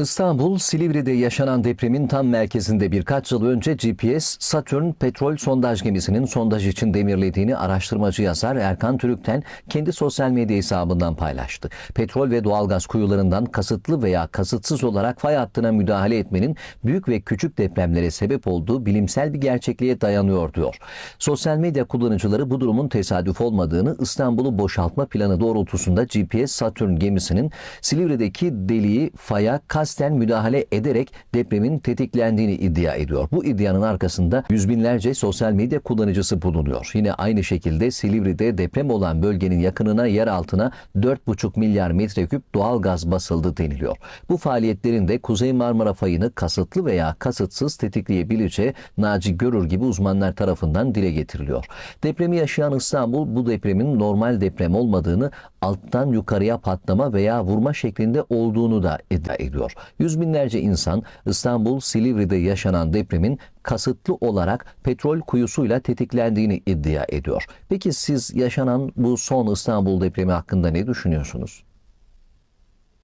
İstanbul, Silivri'de yaşanan depremin tam merkezinde birkaç yıl önce GPS, Satürn petrol sondaj gemisinin sondaj için demirlediğini araştırmacı yazar Erkan Türük'ten kendi sosyal medya hesabından paylaştı. Petrol ve doğalgaz kuyularından kasıtlı veya kasıtsız olarak fay hattına müdahale etmenin büyük ve küçük depremlere sebep olduğu bilimsel bir gerçekliğe dayanıyor diyor. Sosyal medya kullanıcıları bu durumun tesadüf olmadığını İstanbul'u boşaltma planı doğrultusunda GPS Satürn gemisinin Silivri'deki deliği faya kasten müdahale ederek depremin tetiklendiğini iddia ediyor. Bu iddianın arkasında yüz binlerce sosyal medya kullanıcısı bulunuyor. Yine aynı şekilde Silivri'de deprem olan bölgenin yakınına yer altına 4,5 milyar metreküp doğal gaz basıldı deniliyor. Bu faaliyetlerin de Kuzey Marmara fayını kasıtlı veya kasıtsız tetikleyebileceği Naci Görür gibi uzmanlar tarafından dile getiriliyor. Depremi yaşayan İstanbul bu depremin normal deprem olmadığını, alttan yukarıya patlama veya vurma şeklinde olduğunu da iddia ediyor. Yüz binlerce insan İstanbul Silivri'de yaşanan depremin kasıtlı olarak petrol kuyusuyla tetiklendiğini iddia ediyor. Peki siz yaşanan bu son İstanbul depremi hakkında ne düşünüyorsunuz?